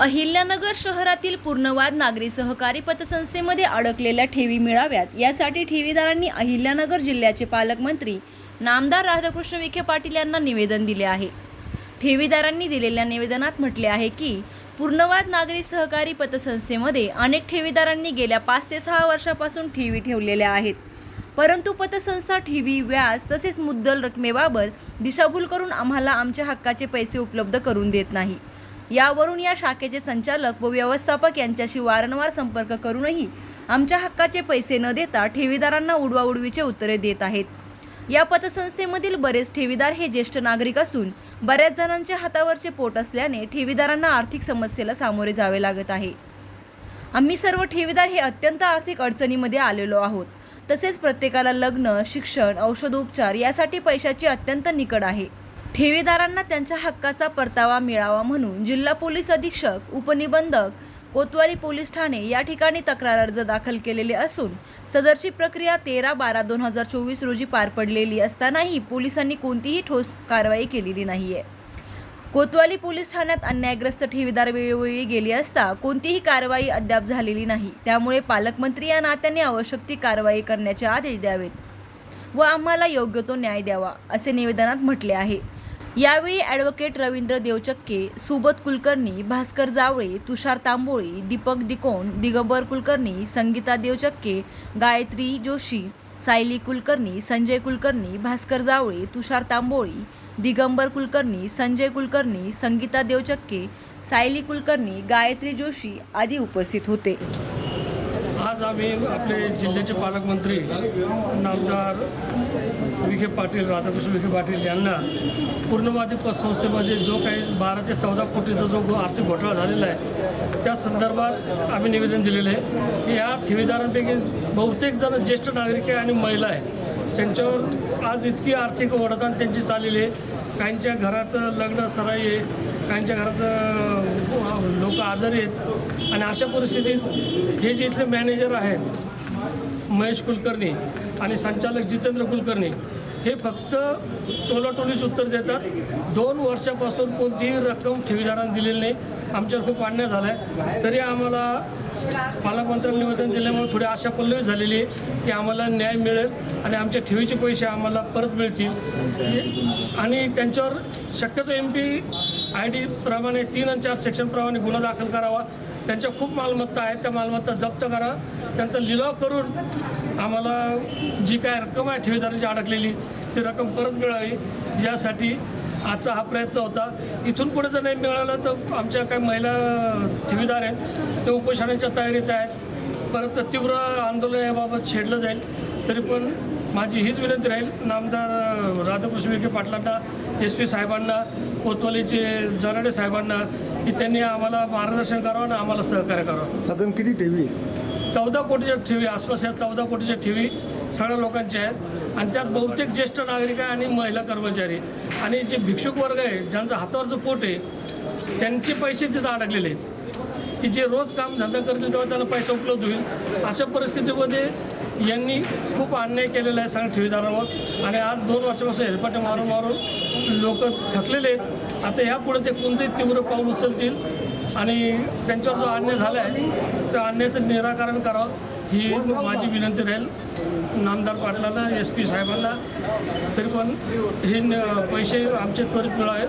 अहिल्यानगर शहरातील पूर्णवाद नागरी सहकारी पतसंस्थेमध्ये अडकलेल्या ठेवी मिळाव्यात. यासाठी ठेवीदारांनी अहिल्यानगर जिल्ह्याचे पालकमंत्री नामदार राधाकृष्ण विखे पाटील यांना निवेदन दिले आहे. ठेवीदारांनी दिलेल्या निवेदनात म्हटले आहे की पूर्णवाद नागरी सहकारी पतसंस्थेमध्ये अनेक ठेवीदारांनी गेल्या पाच ते सहा वर्षापासून ठेवी ठेवलेल्या आहेत. परंतु पतसंस्था ठेवी व्याज तसेच मुद्दल रकमेबाबत दिशाभूल करून आम्हाला आमच्या हक्काचे पैसे उपलब्ध करून देत नाही. यावरून या शाखेचे संचालक व व्यवस्थापक यांच्याशी वारंवार संपर्क करूनही आमच्या हक्काचे पैसे न देता ठेवीदारांना उडवाउडवीचे उत्तरे देत आहेत. या पतसंस्थेमधील बरेच ठेवीदार हे ज्येष्ठ नागरिक असून बऱ्याच जणांच्या हातावरचे पोट असल्याने ठेवीदारांना आर्थिक समस्येला सामोरे जावे लागत आहे. आम्ही सर्व ठेवीदार हे अत्यंत आर्थिक अडचणीमध्ये आलेलो आहोत. तसेच प्रत्येकाला लग्न शिक्षण औषधोपचार यासाठी पैशाची अत्यंत निकड आहे. ठेवीदारांना त्यांच्या हक्काचा परतावा मिळावा म्हणून जिल्हा पोलीस अधीक्षक उपनिबंधक कोतवाली पोलीस ठाणे या ठिकाणी तक्रार अर्ज दाखल केलेले असून सदरची प्रक्रिया तेरा बारा दोन हजार चोवीस रोजी पार पडलेली असतानाही पोलिसांनी कोणतीही ठोस कारवाई केलेली नाहीये. कोतवाली पोलीस ठाण्यात अन्यायग्रस्त ठेवीदार वेळोवेळी गेली असता कोणतीही कारवाई अद्याप झालेली नाही. त्यामुळे पालकमंत्री या नात्याने आवश्यक ती कारवाई करण्याचे आदेश द्यावेत व आम्हाला योग्य तो न्याय द्यावा असे निवेदनात म्हटले आहे. यावेळी ॲडव्होकेट रवींद्र देवचक्के सुबत कुलकर्णी भास्कर जावळे तुषार तांबोळी दीपक दिकोण दिगंबर कुलकर्णी संगीता देवचक्के गायत्री जोशी सायली कुलकर्णी संजय कुलकर्णी भास्कर जावळे तुषार तांबोळी दिगंबर कुलकर्णी संजय कुलकर्णी संगीता देवचक्के सायली कुलकर्णी गायत्री जोशी आदी उपस्थित होते. आज आम्ही आपले जिल्ह्याचे पालकमंत्री नामदार विखे पाटील राधाकृष्ण विखे पाटील यांना पूर्णवादी पतसंस्थेमध्ये जो काही बारा ते चौदा कोटीचा जो आर्थिक घोटाळा झालेला आहे त्या संदर्भात आम्ही निवेदन दिलेलं आहे की या ठेवीदारांपैकी बहुतेक जण ज्येष्ठ नागरिक आहे आणि महिला आहे. त्यांच्यावर आज इतकी आर्थिक ओढताण त्यांची चाललेली आहे. काहींच्या घरात लग्न सराई आहे काहींच्या घरात लोक आजारी आहेत. आणि अशा परिस्थितीत हे जे इथले मॅनेजर आहेत महेश कुलकर्णी आणि संचालक जितेंद्र कुलकर्णी हे फक्त टोलाटोलीच उत्तर देतात. दोन वर्षापासून कोणतीही रक्कम ठेवीदारांना दिलेली नाही. आमच्यावर खूप अन्याय झाला आहे तरी आम्हाला पालकमंत्र्यांनी निवेदन दिल्यामुळे थोडी आशा पल्लवी झालेली आहे की आम्हाला न्याय मिळेल आणि आमच्या ठेवीचे पैसे आम्हाला परत मिळतील. आणि त्यांच्यावर शक्यतो एम पी आय डी प्रमाणे तीन आणि चार सेक्शनप्रमाणे गुन्हा दाखल करावा. त्यांच्या खूप मालमत्ता आहेत त्या मालमत्ता जप्त करा. त्यांचा लिलाव करून आम्हाला जी काय रक्कम आहे ठेवीदाराची अडकलेली ती रक्कम परत मिळावी यासाठी आजचा हा प्रयत्न होता. इथून पुढे जर नाही मिळालं तर आमच्या काही महिला ठेवीदार आहेत ते उपोषणाच्या तयारीत आहेत. परत तीव्र आंदोलन याबाबत छेडलं जाईल. तरी पण माझी हीच विनंती राहील. नामदार राधाकृष्ण विखे पाटलांना एस पी साहेबांना कोतवालीचे दराडे साहेबांना की त्यांनी आम्हाला मार्गदर्शन करावं आणि आम्हाला सहकार्य करावं. साधारण किती ठेवी? चौदा कोटीच्या ठेवी आसपास या चौदा कोटीच्या ठेवी सगळ्या लोकांच्या आहेत. आणि त्यात बहुतेक ज्येष्ठ नागरिक आहे आणि महिला कर्मचारी. आणि जे भिक्षुक वर्ग आहे ज्यांचं हातावरचं पोट आहे त्यांचे पैसे तिथं अडकलेले आहेत. की जे रोज काम धंदा करतील तेव्हा त्यांना पैसा उपलब्ध होईल. अशा परिस्थितीमध्ये यांनी खूप अन्याय केलेला आहे सगळ्या ठेवीदारांवर. आणि आज दोन वर्षापासून हेलपाटे मारून मारून लोक थकलेले आहेत. आता यापुढे ते कोणतेही तीव्र पाऊल उचलतील आणि त्यांच्यावर जो अन्याय झाला आहे त्या अन्यायाचं निराकरण करावं ही माझी विनंती राहील. नामदार पाटलाला एस पी साहेबांना तरी पण हे न- पैसे आमचे त्वरित मिळावेत.